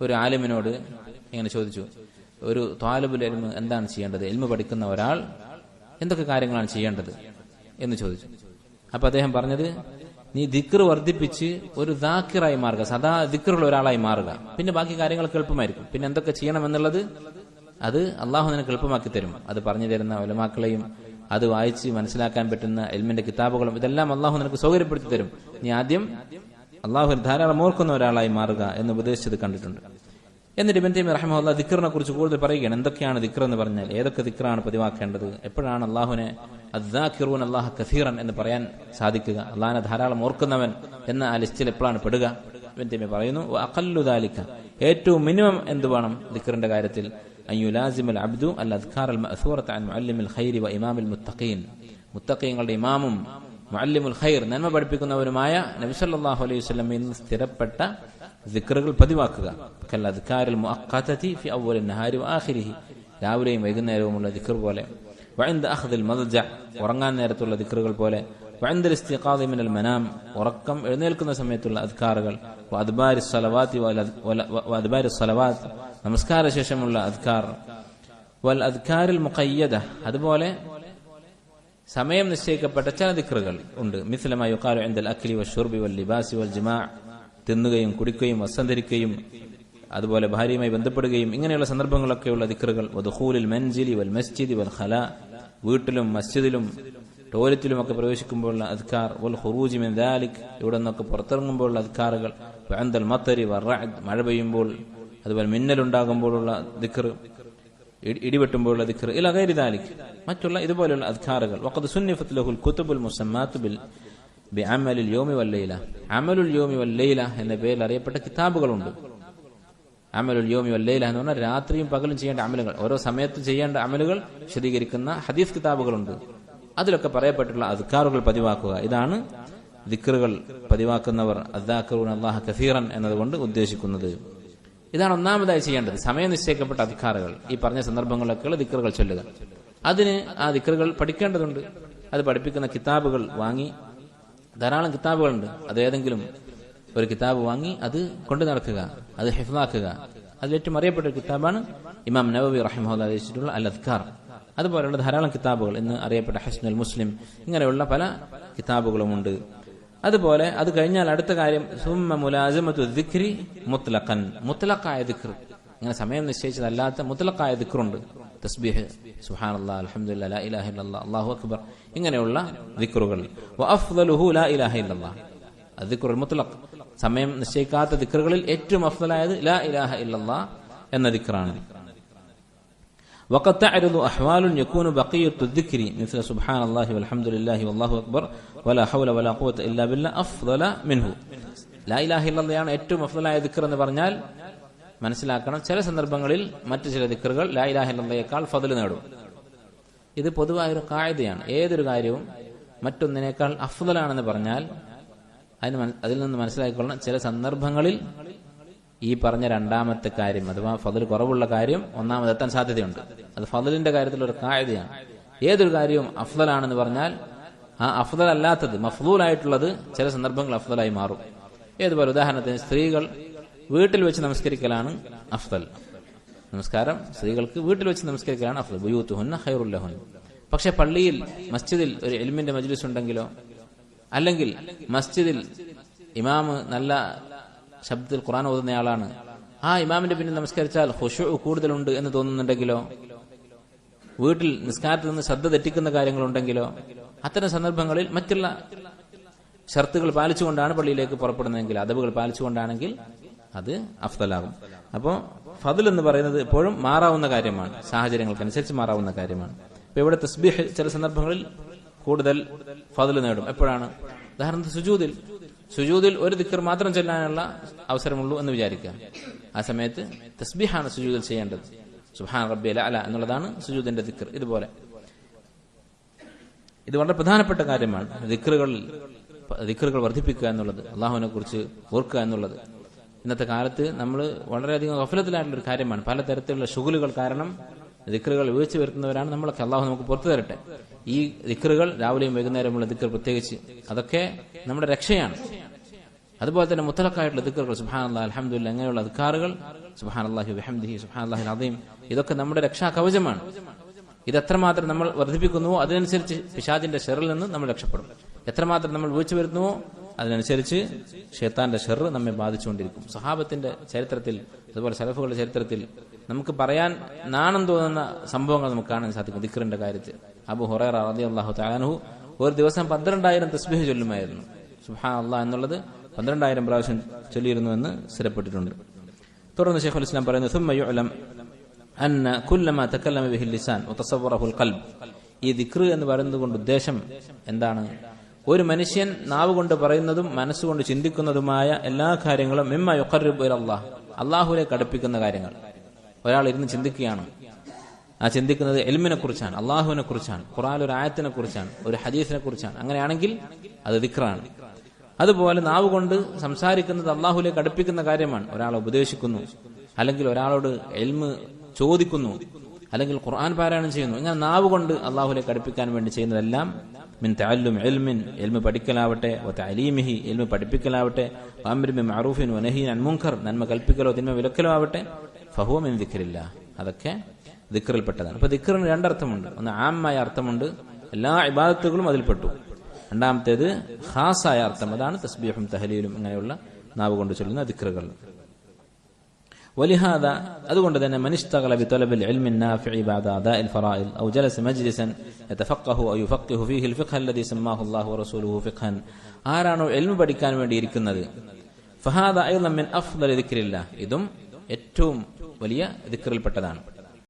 ഒരു ആലിമിനോട് ഇങ്ങനെ ചോദിച്ചു ഒരു ത്വാലബുൽ എൽമ് എന്താണ് ചെയ്യേണ്ടത്? എൽമ് പഠിക്കുന്ന ഒരാൾ എന്തൊക്കെ കാര്യങ്ങളാണ് ചെയ്യേണ്ടത്? എന്ന് ചോദിച്ചു. അപ്പൊ അദ്ദേഹം പറഞ്ഞത് നീ ദിക്ർ വർദ്ധിപ്പിച്ച് ഒരു ദാക്കിറായി മാറുക സദാ ദിക്റുള്ള ഒരാളായി മാറുക. പിന്നെ ബാക്കി കാര്യങ്ങൾ എളുപ്പമായിരിക്കും. പിന്നെ എന്തൊക്കെ ചെയ്യണം എന്നുള്ളത് അത് അള്ളാഹു നിനക്ക് എളുപ്പമാക്കി തരും. അത് പറഞ്ഞു തരുന്ന ഒലമാക്കളെയും അത് വായിച്ച് മനസ്സിലാക്കാൻ പറ്റുന്ന എൽമിന്റെ കിതാബുകളും ഇതെല്ലാം അള്ളാഹു നിനക്ക് സൗകര്യപ്പെടുത്തി തരും. നീ ആദ്യം അള്ളാഹു ധാരാളം ഓർക്കുന്ന ഒരാളായി മാറുക എന്ന് ഉപദേശിച്ചത് കണ്ടിട്ടുണ്ട്. എന്നിട്ട് ഇബൻ തീമി റഹ്മ ദിക്റിനെ കുറിച്ച് കൂടുതൽ പറയുകയാണ്. എന്തൊക്കെയാണ് ദിക്ർ എന്ന് പറഞ്ഞാൽ? ഏതൊക്കെ ദിക്റാണ് പതിവാക്കേണ്ടത്? എപ്പോഴാണ് അള്ളാഹുവിനെ അദ്ദാഖിറൂൻ അള്ളാഹ് കസീറൻ എന്ന് പറയാൻ സാധിക്കുക? അള്ളാഹിനെ ധാരാളം ഓർക്കുന്നവൻ എന്ന ആ ലിസ്റ്റിൽ എപ്പോഴാണ് പെടുക? ഇബൻ തീമി പറയുന്നു അക്കല്ലുദാലിക്ക ഏറ്റവും മിനിമം എന്ത് വേണം ദിക്റിന്റെ കാര്യത്തിൽ? അബ്ദു അൽ അൽ അൻ മുഅല്ലിമിൽ ഖൈരി വ ഇമാമിൽ മുത്തഖീൻ. മുത്തഖീങ്ങളുടെ ഇമാമും മുഅല്ലിമുൽ ഖൈർ നന്മ പഠിപ്പിക്കുന്നവരുമായ നബി സല്ലല്ലാഹു അലൈഹി വസല്ലമയിൽ നിന്ന് സ്ഥിരപ്പെട്ട ദിക്റുകൾ പതിവാക്കുക. മുഅഖ്ഖതതി ഫി അവ്വലിൻ നഹാരി വആഖിരിഹി രാവിലെയും വൈകുന്നേരവുമുള്ള ദിക്ർ പോലെ. വഇൻദ അഖ്ദിൽ മദജ ഉറങ്ങാൻ നേരത്തുള്ള ദിക്റുകൾ പോലെ. വഇൻദ ഇസ്തിഖാദി മിനൽ മനാം ഉറക്കം എഴുന്നേൽക്കുന്ന സമയത്തുള്ള അദ്കാറുകൾ. വഅദ്ബാരി സ്വലവാത്തി വഅദ്ബാരി സലവാത്ത് നമസ്കാര ശേഷമുള്ള അദ്കാർ. വൽ അദ്കാരിൽ മുഖയ്യദ അതുപോലെ സമയം നിശ്ചയിക്കപ്പെട്ട ചില ദിക്റുകൾ ഉണ്ട്. മിസ്ലമായി യുക്കാലു എന്തൽ അഖിലി വഷുർബി വൽ ലിബാസി വൽ ജിമാ. തിന്നുകയും കുടിക്കുകയും വസന്തരിക്കുകയും അതുപോലെ ഭാര്യയുമായി ബന്ധപ്പെടുകയും ഇങ്ങനെയുള്ള സന്ദർഭങ്ങളൊക്കെയുള്ള ദിക്റുകൾ. വധുഹൂലിൽ മൻജിലി വൽ മസ്ജിദി വൽ ഖല. വീട്ടിലും മസ്ജിദിലും ടോയ്ലറ്റിലും ഒക്കെ പ്രവേശിക്കുമ്പോഴുള്ള അധികാർ വൽ ഹുറൂജി മിൻ ദാലിക്. ഇവിടെ നിന്നൊക്കെ പുറത്തിറങ്ങുമ്പോഴുള്ള അധികാറുകൾ വഅൻദൽ മത്തരി വർ മഴ പെയ്യുമ്പോൾ അതുപോലെ മിന്നലുണ്ടാകുമ്പോഴുള്ള ദിക്ർ ഇടിവെട്ടുമ്പോഴുള്ള അത് ഇല ഗൈരി ദാലിക്. മറ്റുള്ള ഇതുപോലെയുള്ള അധികാറുകൾ വഖദ് സുന്നിഫത്ത് കുതുബുൽ മുസമ്മാത്ത് ബിൽ ബിഅമലിൽ യോമി വല്ലയില അമലുൽ യോമി വല്ലയില എന്ന പേരിൽ അറിയപ്പെട്ട കിതാബുകളുണ്ട്. അമലുൽ യോമി വല്ലയില എന്ന് പറഞ്ഞാൽ രാത്രിയും പകലും ചെയ്യേണ്ട അമലുകൾ. ഓരോ സമയത്ത് ചെയ്യേണ്ട അമലുകൾ വിശദീകരിക്കുന്ന ഹദീസ് കിതാബുകളുണ്ട്. അതിലൊക്കെ പറയപ്പെട്ടുള്ള അധികാറുകൾ പതിവാക്കുക. ഇതാണ് ദിക്കറുകൾ പതിവാക്കുന്നവർ. അദ്ദാക്കറൂൻ അള്ളാഹ് കസീറൻ എന്നതുകൊണ്ട് ഉദ്ദേശിക്കുന്നത്. ഇതാണ് ഒന്നാമതായി ചെയ്യേണ്ടത്. സമയം നിശ്ചയിക്കപ്പെട്ട അധികാറുകൾ ഈ പറഞ്ഞ സന്ദർഭങ്ങളിലൊക്കെയുള്ള ദിക്കറുകൾ ചൊല്ലുക. അതിന് ആ ദിക്കറുകൾ പഠിക്കേണ്ടതുണ്ട്. അത് പഠിപ്പിക്കുന്ന കിതാബുകൾ വാങ്ങി. ധാരാളം കിതാബുകളുണ്ട്. അത് ഏതെങ്കിലും ഒരു കിതാബ് വാങ്ങി അത് കൊണ്ടു നടക്കുക. അത് ഹിഫ്ലാക്കുക അതിലേറ്റവും അറിയപ്പെട്ട ഒരു കിതാബാണ് ഇമാം നവബി റഹിമഹുല്ല രചിച്ചിട്ടുള്ള അൽ അദ്കാർ അതുപോലെയുള്ള ധാരാളം കിതാബുകൾ ഇന്ന് അറിയപ്പെട്ട ഹസ്നുൽ മുസ്ലിം ഇങ്ങനെയുള്ള പല കിതാബുകളുമുണ്ട്. അതുപോലെ അത് കഴിഞ്ഞാൽ അടുത്ത കാര്യം സുമ്മ മുലാസമത്തു ദിഖ്രി മുത്ലഖൻ. മുത്ലഖായ ദിക്ർ. ഇങ്ങനെ സമയം നിശ്ചയിച്ചതല്ലാത്ത മുത്തലക്കായ ദിക്റുണ്ട്. തസ്ബീഹ് സുഹാൻ അല്ലാ അലഹമുല്ല ലാ ഇലാഹ ഇല്ലല്ലാ അല്ലാഹു അക്ബർ. ഇങ്ങനെയുള്ള ദിക്റുകൾ. വഅഫ്ദലുഹു ലാ ഇലാഹ സമയം നിശ്ചയിക്കാത്ത ദിക്റുകളിൽ ഏറ്റവും അഫ്ദലായത് ലാ ഇലാഹ ഇല്ലല്ലാ എന്ന ദിക്റാണ്. وقد تعرض أحوال يكون بقية الذكر مثل سبحان الله والحمد لله والله أكبر ولا حول ولا قوة إلا بالله أفضل منه. لا إله إلا الله يعني ഏറ്റവും അഫ്ദലായ ദിക്ർ എന്ന് പറഞ്ഞാൽ മനസ്സിലാക്കണം. ചില സന്ദർഭങ്ങളിൽ മറ്റു ചില ദിക്കറുകൾ ലാ ഇലാഹ ഇല്ലല്ലയേക്കാൾ ഫതിൽ നേടും. ഇത് പൊതുവായൊരു കായതയാണ് ഏതൊരു കാര്യവും മറ്റൊന്നിനേക്കാൾ അഫ്ദലാണെന്ന് പറഞ്ഞാൽ അതിൽ നിന്ന് മനസ്സിലാക്കിക്കൊള്ളണം. ചില സന്ദർഭങ്ങളിൽ ഈ പറഞ്ഞ രണ്ടാമത്തെ കാര്യം അഥവാ ഫതിൽ കുറവുള്ള കാര്യം ഒന്നാമതെത്താൻ സാധ്യതയുണ്ട്. അത് ഫതിലിന്റെ കാര്യത്തിൽ ഒരു കായതയാണ് ഏതൊരു കാര്യവും അഫ്ദലാണെന്ന് പറഞ്ഞാൽ ആ അഫ്ദൽ അല്ലാത്തത് മഫ്ദൂലായിട്ടുള്ളത് ചില സന്ദർഭങ്ങൾ അഫ്ദലായി മാറും. ഏതുപോലെ ഉദാഹരണത്തിന് സ്ത്രീകൾ വീട്ടിൽ വെച്ച് നമസ്കരിക്കലാണ് അഫ്ദൽ. നമസ്കാരം സ്ത്രീകൾക്ക് വീട്ടിൽ വെച്ച് നമസ്കരിക്കലാണ് അഫ്ദൽ. ബുയൂത്തുഹുന്ന ഹൈറുല്ലഹുൻ പക്ഷെ പള്ളിയിൽ മസ്ജിദിൽ ഒരു എലിമിന്റെ മജ്ലിസ് ഉണ്ടെങ്കിലോ അല്ലെങ്കിൽ മസ്ജിദിൽ ഇമാമ് നല്ല ശബ്ദത്തിൽ ഖുറാൻ ഓതുന്നയാളാണ്. ആ ഇമാമിന്റെ പിന്നിൽ നമസ്കരിച്ചാൽ ഹുഷു കൂടുതലുണ്ട് എന്ന് തോന്നുന്നുണ്ടെങ്കിലോ? വീട്ടിൽ നിസ്കാരത്തിൽ നിന്ന് ശ്രദ്ധ തെറ്റിക്കുന്ന കാര്യങ്ങളുണ്ടെങ്കിലോ? അത്തരം സന്ദർഭങ്ങളിൽ മറ്റുള്ള ഷർത്തുകൾ പാലിച്ചുകൊണ്ടാണ് പള്ളിയിലേക്ക് പുറപ്പെടുന്നതെങ്കിൽ അതവുകൾ പാലിച്ചുകൊണ്ടാണെങ്കിൽ അത് അഫ്തലാകും അപ്പോൾ ഫതിൽ എന്ന് പറയുന്നത് എപ്പോഴും മാറാവുന്ന കാര്യമാണ്. സാഹചര്യങ്ങൾക്കനുസരിച്ച് മാറാവുന്ന കാര്യമാണ്. ഇപ്പൊ ഇവിടെ തസ്ബീഹ് ചില സന്ദർഭങ്ങളിൽ കൂടുതൽ ഫതിൽ നേടും. എപ്പോഴാണ്? ഉദാഹരണത്തിന് സുജൂദിൽ. സുജൂദിൽ ഒരു ദിക്കർ മാത്രം ചെല്ലാനുള്ള അവസരമുള്ളൂ എന്ന് വിചാരിക്കുക. ആ സമയത്ത് തസ്ബീഹാണ് സുജൂതിൽ ചെയ്യേണ്ടത്. സുഹാൻ റബ്ബി അല അല എന്നുള്ളതാണ് സുജൂദിന്റെ ദിക്കർ ഇതുപോലെ. ഇത് വളരെ പ്രധാനപ്പെട്ട കാര്യമാണ്. ദിക്കറുകളിൽ ദിക്കറുകൾ വർദ്ധിപ്പിക്കുക എന്നുള്ളത് അള്ളാഹുവിനെ കുറിച്ച് ഓർക്കുക എന്നുള്ളത്. ഇന്നത്തെ കാലത്ത് നമ്മൾ വളരെയധികം ഗഫലത്തിലായിട്ടുള്ള ഒരു കാര്യമാണ്. പലതരത്തിലുള്ള ഷുഗലുകൾ കാരണം ദിക്കറുകൾ വീഴ്ച വരുത്തുന്നവരാണ് നമ്മളൊക്കെ. അള്ളാഹു നമുക്ക് പുറത്തു തരട്ടെ. ഈ ദിക്കറുകൾ രാവിലെയും വൈകുന്നേരമുള്ള ദിക്കർ പ്രത്യേകിച്ച് അതൊക്കെ നമ്മുടെ രക്ഷയാണ്. അതുപോലെ തന്നെ മുത്തലക്കായിട്ടുള്ള ദിക്കറുകൾ സുഹാൻ അലഹമുല്ല അങ്ങനെയുള്ള അധികാറുകൾ വഹംദിഹി സുഹാൻ അള്ളാഹി അദീം ഇതൊക്കെ നമ്മുടെ രക്ഷാ കവചമാണ് ഇത് എത്രമാത്രം നമ്മൾ വർദ്ധിപ്പിക്കുന്നുവോ അതിനനുസരിച്ച് പിശാജിന്റെ ഷെറിൽ നിന്ന് നമ്മൾ രക്ഷപ്പെടും. എത്രമാത്രം നമ്മൾ വീഴ്ച വരുന്നുവോ അതിനനുസരിച്ച് ഷേത്താന്റെ ഷെറ് നമ്മെ ബാധിച്ചുകൊണ്ടിരിക്കും. സഹാബത്തിന്റെ ചരിത്രത്തിൽ അതുപോലെ സലഫുകളുടെ ചരിത്രത്തിൽ നമുക്ക് പറയാൻ നാണം തോന്നുന്ന സംഭവങ്ങൾ നമുക്ക് കാണാൻ സാധിക്കും ദിക്കറിന്റെ കാര്യത്തിൽ. അബു ഹുറൈറ റതി അള്ളാഹു താലാനുഹു ഒരു ദിവസം പന്ത്രണ്ടായിരം തസ്ബീഹ് ചൊല്ലുമായിരുന്നു. സുഹാ അള്ളാഹ് എന്നുള്ളത് പന്ത്രണ്ടായിരം പ്രാവശ്യം ചൊല്ലിയിരുന്നു എന്ന് സ്ഥിരപ്പെട്ടിട്ടുണ്ട്. തുടർന്ന് ഷെയ്ഖുൽ ഇസ്ലാം പറയുന്നു അന്ന കുല്ലമ തക്കല്ലമ ബിഹിൽ ലിസാൻ കൽബ് ഈ ദിക്ർ എന്ന് പറയുന്നത് കൊണ്ട് ഉദ്ദേശം എന്താണ്? ഒരു മനുഷ്യൻ നാവ് പറയുന്നതും മനസ്സുകൊണ്ട് ചിന്തിക്കുന്നതുമായ എല്ലാ കാര്യങ്ങളും മിമ്മ യൊക്കറിബ് അള്ളാഹ് അള്ളാഹുലേക്ക് കാര്യങ്ങൾ. ഒരാൾ ഇരുന്ന് ചിന്തിക്കുകയാണ്. ആ ചിന്തിക്കുന്നത് എൽമിനെ കുറിച്ചാണ് അള്ളാഹുവിനെ കുറിച്ചാണ് ഖുറാൻ ഒരു ആയത്തിനെ കുറിച്ചാണ് ഒരു ഹദീസിനെ കുറിച്ചാണ്. അങ്ങനെയാണെങ്കിൽ അത് ദിക്റാണ്. അതുപോലെ നാവ് കൊണ്ട് സംസാരിക്കുന്നത് അള്ളാഹുലേക്ക് അടുപ്പിക്കുന്ന കാര്യമാണ്. ഒരാളെ ഉപദേശിക്കുന്നു അല്ലെങ്കിൽ ഒരാളോട് എൽമ് ചോദിക്കുന്നു അല്ലെങ്കിൽ ഖുർആൻ പാരായണം ചെയ്യുന്നു. ഇങ്ങനെ നാവ് കൊണ്ട് അള്ളാഹുലേക്ക് അടുപ്പിക്കാൻ വേണ്ടി ചെയ്യുന്നതെല്ലാം മിൻ താലും എൽമിൻ എൽമ് പഠിക്കലാവട്ടെ അലീമിഹി എൽമ് പഠിപ്പിക്കലാവട്ടെ അമ്രിമി വനഹീൻ അൻ മുൻകർ നന്മ കൽപ്പിക്കലോ തിന്മ വിലക്കലോ ആവട്ടെ ഫഹുവ മിൻ ദിക്കറില്ല അതൊക്കെ ദിക്റിൽപ്പെട്ടതാണ്. അപ്പൊ ദിക്കറിന് രണ്ടർത്ഥമുണ്ട്. ഒന്ന് ആമായ അർത്ഥമുണ്ട്. എല്ലാ ഇബാദത്തുകളും അതിൽപ്പെട്ടു. രണ്ടാമത്തേത് ഖാസായ അർത്ഥം അതാണ് തസ്ബീഹും തഹലീലും ഇങ്ങനെയുള്ള നാവ് കൊണ്ട് ചൊല്ലുന്ന ദിക്റുകൾ ولهذا അതുകൊണ്ട് തന്നെ من اشتغل بطلب العلم النافع بعد أداء الفرائض أو جلس مجلسا يتفقه أو يفقه فيه الفقه الذي سماه الله ورسوله فقها ആരാണോ എൽമ പഠിക്കാൻ വേണ്ടി ഇരിക്കുന്നത് ഫഹാദ أيضا من أفضل ذكر الله ഇതും ഏറ്റവും വലിയ ദിക്റിൽപ്പെട്ടതാണ്